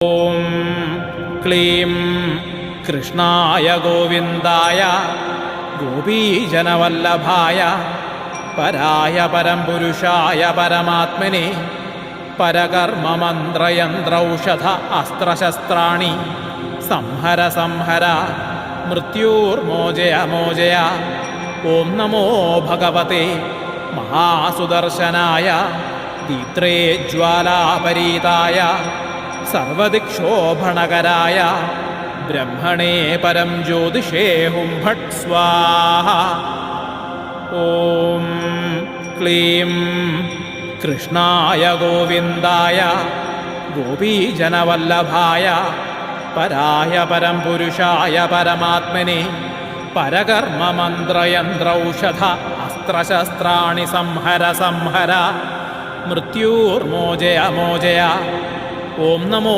ഓം ക്ലീം കൃഷ്ണായ ഗോവിന്ദായ ഗോപീജനവല്ലഭായ പരായ പരംപുരുഷായ പരമാത്മനെ പരകർമ്മമന്ത്രയന്ത്രൗഷധ അസ്ത്രശസ്ത്രാണി സംഹര സംഹര മൃത്യൂർമോചയ മോചയ ഓം നമോ ഭഗവത്തെ മഹാസുദർശനായ തീത്രേ ജ്വാലാപരീതായ സർവദിക്ഷോഭണകരായ ബ്രഹ്മണേ പരം ജ്യോതിഷേ ഹും ഭട്ട് സ്വാഹ. ഓം ക്ലീം കൃഷ്ണായ ഗോവിന്ദായ ഗോപീജനവല്ലഭായ പരായ പരം പുരുഷായ പരമാത്മനെ പരകർമ്മമന്ത്രയന്ത്രൗഷധ അസ്ത്രശസ്ത്രാണി സംഹര സംഹര മൃത്യൂർമോചയ മോചയ ഓം നമോ